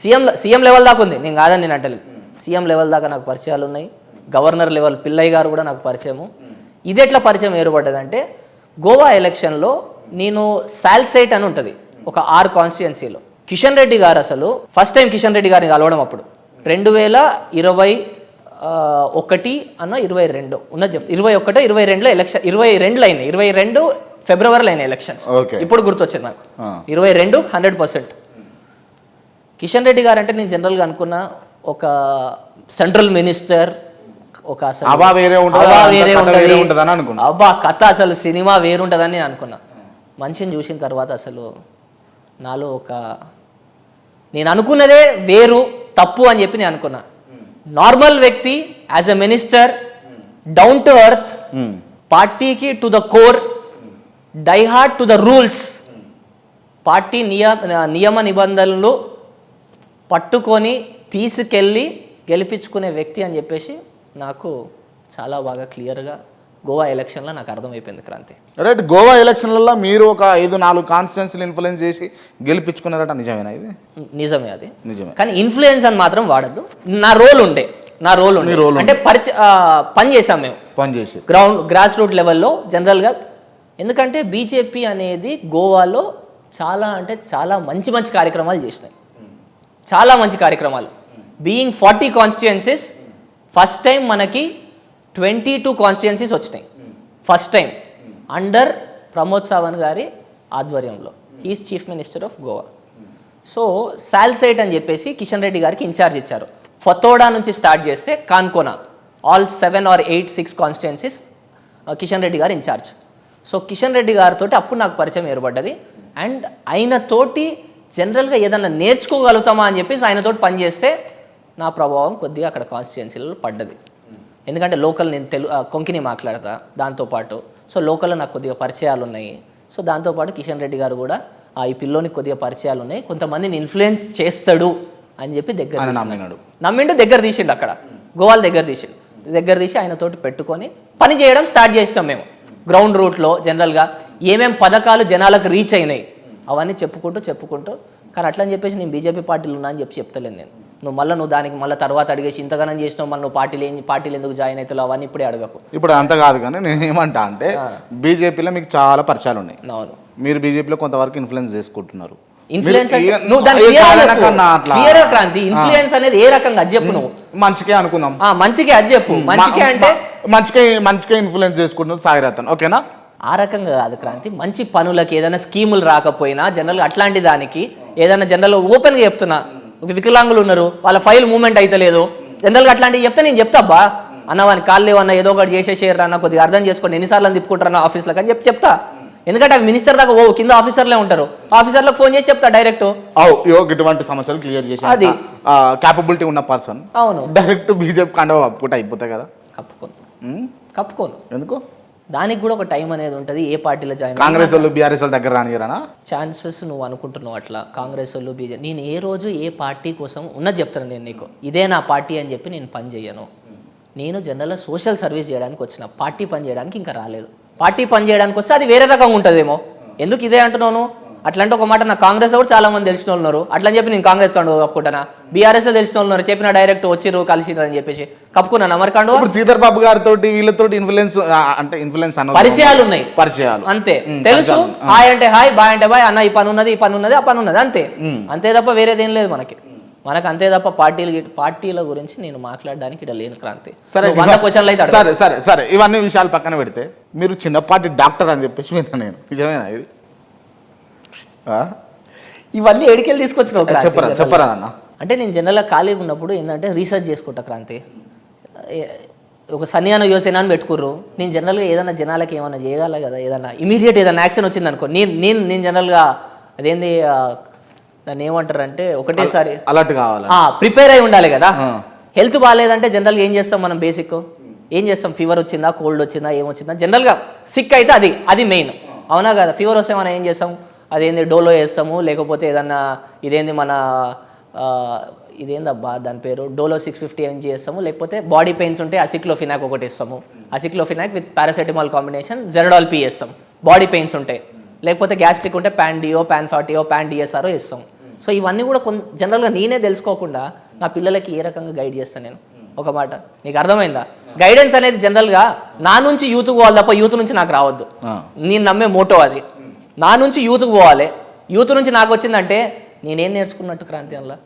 CM CM level దాకా ఉంది. నేను కాదని నేను అంటలేదు. సీఎం లెవెల్ దాకా నాకు పరిచయాలు ఉన్నాయి. గవర్నర్ లెవెల్ పిల్లయ్య గారు కూడా నాకు పరిచయము. ఇది ఎట్లా పరిచయం ఏర్పడ్డదంటే గోవా ఎలక్షన్లో నేను సాల్సైట్ అని ఉంటుంది. ఒక ఆర్ కాన్స్టిట్యున్సీలో కిషన్ రెడ్డి గారు అసలు ఫస్ట్ టైం కిషన్ రెడ్డి గారిని కలవడం అప్పుడు. రెండు వేల ఇరవై ఒకటి అన్న ఇరవై రెండు. ఉన్నది చెప్తా. ఇరవై ఒకటో ఇరవై రెండులో ఎలక్షన్ ఇరవై రెండులో అయినాయి. ఇరవై రెండు ఫిబ్రవరిలో అయినాయి ఎలక్షన్స్. ఓకే. ఇప్పుడు గుర్తొచ్చింది నాకు. ఇరవై రెండు హండ్రెడ్ పర్సెంట్. కిషన్ రెడ్డి గారు అంటే నేను జనరల్గా అనుకున్న ఒక సెంట్రల్ మినిస్టర్ ఒక అసలు వేరే ఉంటది. అబ్బా కథ అసలు సినిమా వేరుంటుందని నేను అనుకున్నా. మనిషిని చూసిన తర్వాత అసలు నాలో ఒక నేను అనుకున్నదే వేరు తప్పు అని చెప్పి నేను అనుకున్నా. నార్మల్ వ్యక్తి as a minister down to earth um. పార్టీకి to the core diehard to the rules. Party నియ నియమ నిబంధనలు పట్టుకొని తీసుకెళ్ళి గెలిపించుకునే వ్యక్తి అని చెప్పేసి నాకు చాలా బాగా క్లియర్గా గోవా ఎలక్షన్లో నాకు అర్థమైపోయింది క్రాంతి. రైట్ గోవా ఎలక్షన్లలో మీరు ఒక ఐదు నాలుగు కాన్స్టిట్యున్సీలు ఇన్ఫ్లుయెన్స్ చేసి గెలిపించుకున్నారట నిజమేనా ఇది? నిజమే అది. నిజమే. కానీ ఇన్ఫ్లుయెన్స్ అని మాత్రం వాడద్దు. నా రోల్ ఉండే. నా రోల్ ఉండే. role అంటే పరిచ పని చేసాం మేము. పని చేసి గ్రౌండ్ గ్రాస్ రూట్ లెవెల్లో జనరల్గా. ఎందుకంటే బీజేపీ అనేది గోవాలో చాలా అంటే చాలా మంచి మంచి కార్యక్రమాలు చేసినాయి. చాలా మంచి కార్యక్రమాలు. Being forty constituencies first time మనకి ట్వంటీ టూ కాన్స్టిట్యుయెన్సీస్ వచ్చినాయి. First time under Pramod Sawant గారి ఆధ్వర్యంలో. Is chief minister of Goa so Salcete అని చెప్పేసి కిషన్ రెడ్డి గారికి ఇన్ఛార్జ్ ఇచ్చారు. ఫతోడా నుంచి స్టార్ట్ చేస్తే Canacona all seven or eight six constituencies Kishan Reddy గారు ఇన్ఛార్జ్ సో కిషన్ రెడ్డి గారితో అప్పుడు నాకు పరిచయం ఏర్పడ్డది. అండ్ ఆయనతోటి జనరల్గా ఏదన్నా నేర్చుకోగలుగుతామా అని చెప్పేసి ఆయనతోటి పనిచేస్తే నా ప్రభావం కొద్దిగా అక్కడ కాన్స్టిట్యున్సీలలో పడ్డది. ఎందుకంటే లోకల్ నేను తెలు కొంకిని మాట్లాడతా దాంతోపాటు సో లోకల్లో నాకు కొద్దిగా పరిచయాలు ఉన్నాయి. సో దాంతోపాటు కిషన్ రెడ్డి గారు కూడా ఆ, ఈ పిల్లోనికి కొద్దిగా పరిచయాలు ఉన్నాయి. కొంతమందిని ఇన్ఫ్లుయెన్స్ చేస్తాడు అని చెప్పి దగ్గర. నమ్మినాడు. నమ్మిండు దగ్గర తీసిండు అక్కడ. గోవాల దగ్గర తీసిండు. దగ్గర తీసి ఆయనతోటి పెట్టుకొని పని చేయడం స్టార్ట్ చేసినాం మేము. గ్రౌండ్ రూట్లో జనరల్గా ఏమేం పథకాలు జనాలకు రీచ్ అయినాయి. అవన్నీ చెప్పుకుంటూ చెప్పుకుంటూ కానీ అట్లా అని చెప్పేసి నేను బీజేపీ పార్టీలు ఉన్నా అని చెప్పి చెప్తలేను నేను. నువ్వు మళ్ళీ నువ్వు దానికి మళ్ళీ తర్వాత అడిగేసి ఇంతగానం చేసినావు మళ్ళీ నువ్వు పార్టీలు ఏం పార్టీలు ఎందుకు జాయిన్ అవుతావు అవన్నీ ఇప్పుడే అడగకు. ఇప్పుడు అంత కాదు కానీ నేను ఏమంటా అంటే బీజేపీలో మీకు చాలా పరిచయాలు ఉన్నాయి. అవును. మీరు బీజేపీలో కొంతవరకు ఇన్ఫ్లుయెన్స్ చేసుకుంటున్నారు. ఇన్ఫ్లుయెన్స్ నువ్వు దాని క్రాంతి. ఇన్ఫ్లుయెన్స్ అనేది ఏ రకంగా? అది చెప్పు నువ్వు. మంచికే అనుకుందాం. మంచికి అది చెప్పు. మంచికే అంటే మంచికే మంచికే ఇన్ఫ్లుయెన్స్ చేసుకుంటున్నారు సాయిరతన్ ఓకేనా? ఆ రకంగా కాదు క్రాంతి. మంచి పనులకి ఏదైనా స్కీములు రాకపోయినా జనరల్గా అట్లాంటి దానికి ఏదైనా జనరల్ ఓపెన్గా చెప్తున్నా. వికలాంగులు ఉన్నారు వాళ్ళ ఫైల్ మూవ్మెంట్ అయితలేదు. జనరల్గా అట్లాంటివి చెప్తే నేను చెప్తా అబ్బా. అన్న వాని కాళ్ళు లేవన్నా ఏదో ఒకటి చేసేసేయరు అన్న కొద్దిగా అర్థం చేసుకోండి ఎన్నిసార్లు అని తిప్పుకుంటారు ఆఫీస్లకు అని చెప్పి చెప్తా. ఎందుకంటే అవి మినిస్టర్ దాకా ఓ కింద ఆఫీసర్లే ఉంటారు. ఆఫీసర్లకు ఫోన్ చేసి చెప్తా డైరెక్ట్. అవు యో ఇటువంటి సమస్యలు క్లియర్ చేసి అది. క్యాపబిలిటీ ఉన్న పర్సన్ అవును. డైరెక్ట్ బీజేపీ కండ అప్పుట అయిపోతాయి కదా. కప్పుకోను. కప్పుకోను. ఎందుకు? దానికి కూడా ఒక టైం అనేది ఉంటుంది. ఏ పార్టీలో జాయిన్ కాంగ్రెస్ వాళ్ళు బీఆర్ఎస్ వాళ్ళ దగ్గర రానియరానా? ఛాన్సెస్ నువ్వు అనుకుంటున్నావు అట్లా. కాంగ్రెస్ వాళ్ళు బీజేపీ నేను ఏ రోజు ఏ పార్టీ కోసం ఉన్నది చెప్తాను నేను నీకు. ఇదే నా పార్టీ అని చెప్పి నేను పని చేయను. నేను జనరల్గా సోషల్ సర్వీస్ చేయడానికి వచ్చిన. పార్టీ పని చేయడానికి ఇంకా రాలేదు. పార్టీ పని చేయడానికి వస్తే అది వేరే రకంగా ఉంటుందేమో. ఎందుకు ఇదే అంటున్నాను అట్లాంటి ఒక మాట నా కాంగ్రెస్లో కూడా చాలా మంది తెలిసిన వాళ్ళు ఉన్నారు. అట్లా అని చెప్పి నేను కాంగ్రెస్ కండు కప్పుకుంటానా బీఆర్ఎస్లో తెలిసిన వాళ్ళు ఉన్నారు. చెప్పిన డైరెక్ట్ వచ్చిర్రు కలిసిర్రు అని చెప్పేసి. కప్పుకున్నాను మరి కండు? శ్రీధర్ బాబు గారితో వీళ్ళతో ఇన్ఫ్లుయెన్స్ అంటే ఇన్ఫ్లుయెన్స్ అన్న పరిచయాలు ఉన్నాయి. పరిచయాలు. అంతే. తెలుసు. హాయ్ అంటే హాయ్ బాయ్ అంటే బాయ్ అన్న ఈ పని ఉన్నది ఈ పని ఉన్నది ఆ పని ఉన్నది అంతే. అంతే తప్ప వేరేదేం లేదు మనకి. మనకు అంతే తప్ప పార్టీలు పార్టీల గురించి నేను మాట్లాడడానికి ఇక్కడ లేను క్రాంతి. సరే వంద క్వశ్చన్లు అయితే. సరే సరే సరే. ఇవన్నీ విషయాలు పక్కన పెడితే మీరు చిన్నపాటి డాక్టర్ అని చెప్పేసి విన్నా నేను. నిజమేనా ఇది? ఇవన్నీ ఎడికెళ్ళి తీసుకొచ్చినావు క్రాంతి చెప్పరా. చెప్పరా అన్న? అంటే నేను జనరల్గా ఖాళీగా ఉన్నప్పుడు ఏంటంటే రీసెర్చ్ చేసుకుంటా క్రాంతి. ఒక సన్యాన యోసేన అని పెట్టుకుర్రు. నేను జనరల్గా ఏదైనా జనాలకి ఏమైనా చేయగల కదా ఏదైనా ఇమీడియట్ ఏదైనా యాక్షన్ వచ్చింది అనుకో. నేను నేను నేను జనరల్గా అదేంది దాన్ని ఏమంటారు అంటే ఒకటేసారి అలర్ట్ కావాలి? ప్రిపేర్ అయి ఉండాలి కదా. హెల్త్ బాగాలేదంటే జనరల్గా ఏం చేస్తాం మనం బేసిక్ ఏం చేస్తాం? ఫీవర్ వచ్చిందా కోల్డ్ వచ్చిందా ఏమొచ్చిందా జనరల్గా సిక్ అయితే అది అది మెయిన్ అవునా కదా? ఫీవర్ వస్తే మనం ఏం చేస్తాం? అదేంది డోలో వేస్తాము లేకపోతే ఏదన్నా ఇదేంది మన ఇదేందబ్బా దాని పేరు? డోలో సిక్స్ ఫిఫ్టీ ఎంజీ చేస్తాము లేకపోతే బాడీ పెయిన్స్ ఉంటే అసిక్లోఫినాక్ ఒకటి ఇస్తాము aceclofenac with paracetamol combination Zerodol P వేస్తాం బాడీ పెయిన్స్ ఉంటాయి లేకపోతే గ్యాస్ట్రిక్ ఉంటే ప్యాన్ డియో ప్యాన్ ఫార్టీయో ప్యాన్ డిఎస్ఆర్ఓ ఇస్తాం సో ఇవన్నీ కూడా కొంత జనరల్గా నేనే తెలుసుకోకుండా నా పిల్లలకి ఏ రకంగా గైడ్ చేస్తాను నేను? ఒక మాట. నీకు అర్థమైందా? గైడెన్స్ అనేది జనరల్గా నా నుంచి యూత్కి పోవాలి తప్ప యూత్ నుంచి నాకు రావద్దు. నేను నమ్మే మోటో అది. నా నుంచి యూత్కి పోవాలి. యూత్ నుంచి నాకు వచ్చిందంటే నేనేం నేర్చుకున్నట్టు క్రాంతి అందులో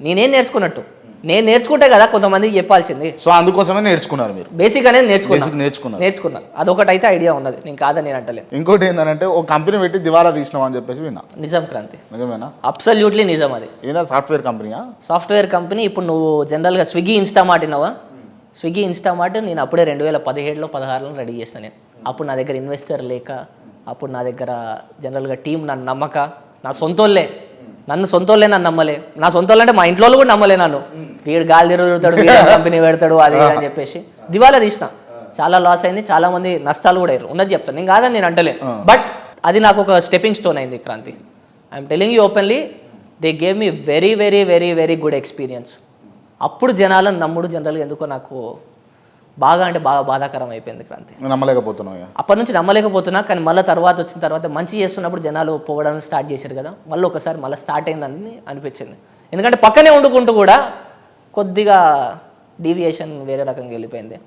నేనేం నేర్చుకున్నట్టు? నేను నేర్చుకుంటే కదా కొంతమందికి చెప్పాల్సింది. సో అందుకోసమే నేర్చుకున్నారు మీరు? బేసిక్ అనేది నేర్చుకున్నా. బేసిక్ నేర్చుకున్నారు. నేర్చుకున్నాను అదొకటి అయితే ఐడియా ఉన్నది. నేను కాదని నేను అంటలేను. ఇంకోటి ఏంటంటే ఒక కంపెనీ పెట్టి దివాలా తీసినాం అని చెప్పేసి విన్నా. నిజం క్రాంతి. నిజమేనా? అబ్సల్యూట్లీ నిజం అది. ఏదా సాఫ్ట్వేర్ కంపెనీయా? సాఫ్ట్వేర్ కంపెనీ ఇప్పుడు నువ్వు జనరల్గా స్విగ్గీ ఇన్స్టామార్ట్ విన్నావా? స్విగ్గీ ఇన్స్టామార్ట్ నేను అప్పుడే రెండు వేల పదిహేడులో పదహారులో రెడీ చేసిన నేను. అప్పుడు నా దగ్గర ఇన్వెస్టర్ లేక అప్పుడు నా దగ్గర జనరల్గా టీం నన్ను నమ్మక నా సొంతోళ్ళే. నన్ను సొంతోళ్ళే నన్ను నమ్మలే. నా సొంతోళ్ళు అంటే మా ఇంట్లో కూడా నమ్మలే నన్ను. వీడు గాలి తిరుగుతాడు వీడు కంపెనీ పెడతాడు అది అని చెప్పేసి. దివాలా తీసిన. చాలా లాస్ అయింది చాలా మంది నష్టాలు కూడా అయ్యారు. ఉన్నది చెప్తాను నేను కాదని నేను అంటలే. బట్ అది నాకు ఒక స్టెపింగ్ స్టోన్ అయింది Kranthi. I'm telling you openly they gave me very very very very good experience అప్పుడు జనాలను నమ్ముడు జనరల్గా ఎందుకో నాకు బాగా అంటే బాగా బాధాకరం అయిపోయింది క్రాంతి. నమ్మలేకపోతున్నావు ఇక. అప్పటి నుంచి నమ్మలేకపోతున్నా కానీ మళ్ళీ తర్వాత వచ్చిన తర్వాత మంచి చేస్తున్నప్పుడు జనాలు పోవడం స్టార్ట్ చేశారు కదా మళ్ళీ ఒకసారి మళ్ళీ స్టార్ట్ అయిందని అనిపించింది. ఎందుకంటే పక్కనే వండుకుంటూ కూడా కొద్దిగా డీవియేషన్ వేరే రకంగా వెళ్ళిపోయింది.